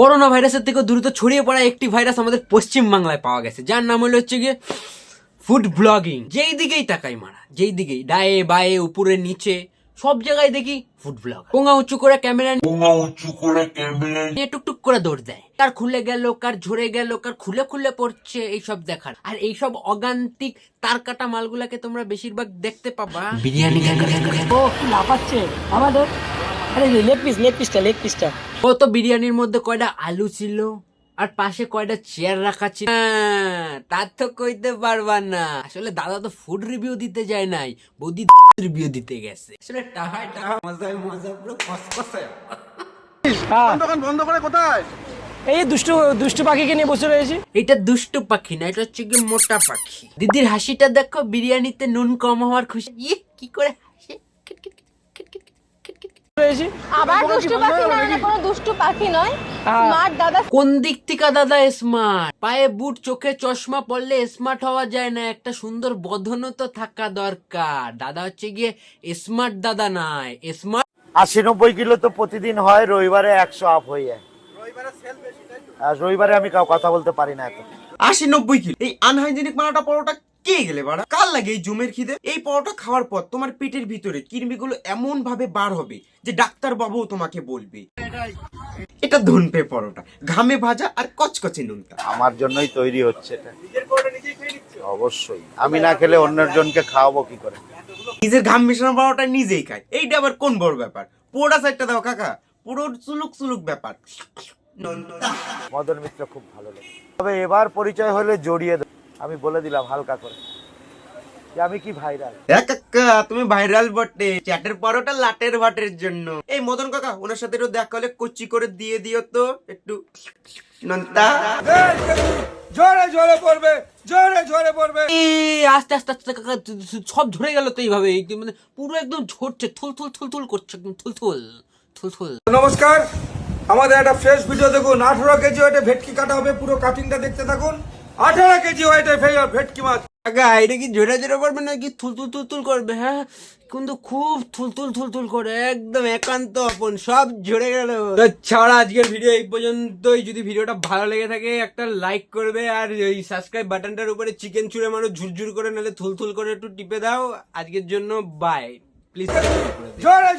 Corona ভাইরাসের থেকে দ্রুত ছড়িয়ে পড়া একটি ভাইরাস আমাদের পশ্চিমবাংলায় পাওয়া গেছে। যার নাম হলো হচ্ছে গিয়ে ফুড ব্লগিং যেই দিকেই তাকাই মারা যেই দিকেই ডায়ে বায়ে উপরে নিচে সব জায়গায় দেখি ফুড ব্লগ পোঙা উঁচু করে ক্যামেরা উঁচু করে নিয়ে টুকটুক করে দৌড় দেয়। কার খুলে গেল কার ঝরে গেল কার খুলে খুলে পড়ছে এইসব দেখার। আর এইসব অগান্তিক তার কাটা মালগুলাকে তোমরা বেশিরভাগ দেখতে পাবা। বিরিয়ানি ও কি লাফাচ্ছে। আমাদের আরে লেগ পিস লেগ পিসটা লেগ পিসটা। কত বিরিয়ানির মধ্যে কয়টা আলু ছিল? আর পাশে কয়টা চেয়ার রাখা ছিল? হ্যাঁ, তার তো কইতে পারবা না। আসলে দাদা তো ফুড রিভিউ দিতে যায় নাই। বৌদি রিভিউ দিতে গেছে। আসলে টাহায় টাহা মজায় মজা পুরো কসকসে হ্যাঁ দোকান বন্ধ করে কোথায়? এই দুষ্টু দুষ্টু পাখিকে নিয়ে বসে রয়েছি। এটা দুষ্টু পাখি না এটা হচ্ছে কি মোটা পাখি। দিদির হাসিটা দেখো বিরিয়ানিতে নুন কম হওয়ার খুশি। ইয়ে কি করে হাসে কিট কিট কিট কিট কিট কিট। আবার দুষ্টু পাখি না কোনো দুষ্টু পাখি নয়। স্মার্ট দাদা কোন দিক থেকে দাদা স্মার্ট পায়ে বুট চোখে চশমা পড়লে স্মার্ট হওয়া যায় না। একটা সুন্দর বদনও তো থাকা দরকার। দাদা হচ্ছে গিয়ে স্মার্ট দাদা নয় স্মার্ট আশি নব্বই কিলো তো প্রতিদিন হয় রবিবারে একশো আপ হয়ে যায়। আর রবিবারে আমি কাউ কথা বলতে পারি না এত আশি নব্বই কিলো। এই আনহাইজেনিক মানাটা পরোটা কে গেলে বাড়া? কাল লাগে এই জমের খিদে। এই পরোটা খাওয়ার পর তোমার পেটের ভিতরে কৃমিগুলো এমন ভাবে বার হবে যে ডাক্তার বাবুও তোমাকে বলবে। এটা ধনপে পরোটা ঘামে ভাজা আর কচকচে নুনটা। আমার জন্যই তৈরি হচ্ছে এটা। অবশ্যই। আমি না খেলে অন্যের জনকে খাওয়াবো কি করে? নিজের ঘাম মেশানো পরোটা নিজেই খায়। এইটা আবার কোন বড় ব্যাপার? পোড়া সাইডটা দাও কাকা। পুরো চুলুক চুলুক ব্যাপার। মদন মিত্র খুব ভালো লাগে। তবে এবার পরিচয় হলে জড়িয়ে আমি বলে দিলাম হালকা করে। যে আমি কি ভাইরাল কাকা তুমি ভাইরাল বটে। চ্যাটের পরোটা লাটের ভাটের জন্য। এই মদন কাকা ওনার সাথে একটু দেখা হলে কচি করে দিয়ে দিও তো। একটু নন্তা। জোরে জোরে পড়বে জোরে জোরে পড়বে। আস্তে আস্তে আস্তে কাকা সব ঝরে গেল তো এইভাবে। একদম মানে পুরো একদম ঝরছে থুল থুল থুল থুল করছে একদম থুল থুল থুল থুল। নমস্কার। আমাদের একটা ফ্রেশ ভিডিও দেখুন। আঠারো কেজি ওয়েটে ভেটকি কাটা হবে। পুরো কাটিংটা দেখতে থাকুন। আঠারো কেজি ওয়েটে ভেটকি মাছ। কাকা এটা কি জোরে জোরে করবে নাকি থুল থুল থুল থুল করবে হ্যাঁ? কিন্তু খুব থুল থুল থুল থুল করে একদম একান্ত আপন সব ঝরে গেল। তো ছাড়া আজকের ভিডিও এই পর্যন্তই। যদি ভিডিওটা ভালো লেগে থাকে একটা লাইক করবে আর ওই সাবস্ক্রাইব বাটনটার উপরে চিকেন চুড়ে মারো ঝুরঝুর করে নাহলে থুল থুল করে একটু টিপে দাও। আজকের জন্য বাই প্লিজ জোরে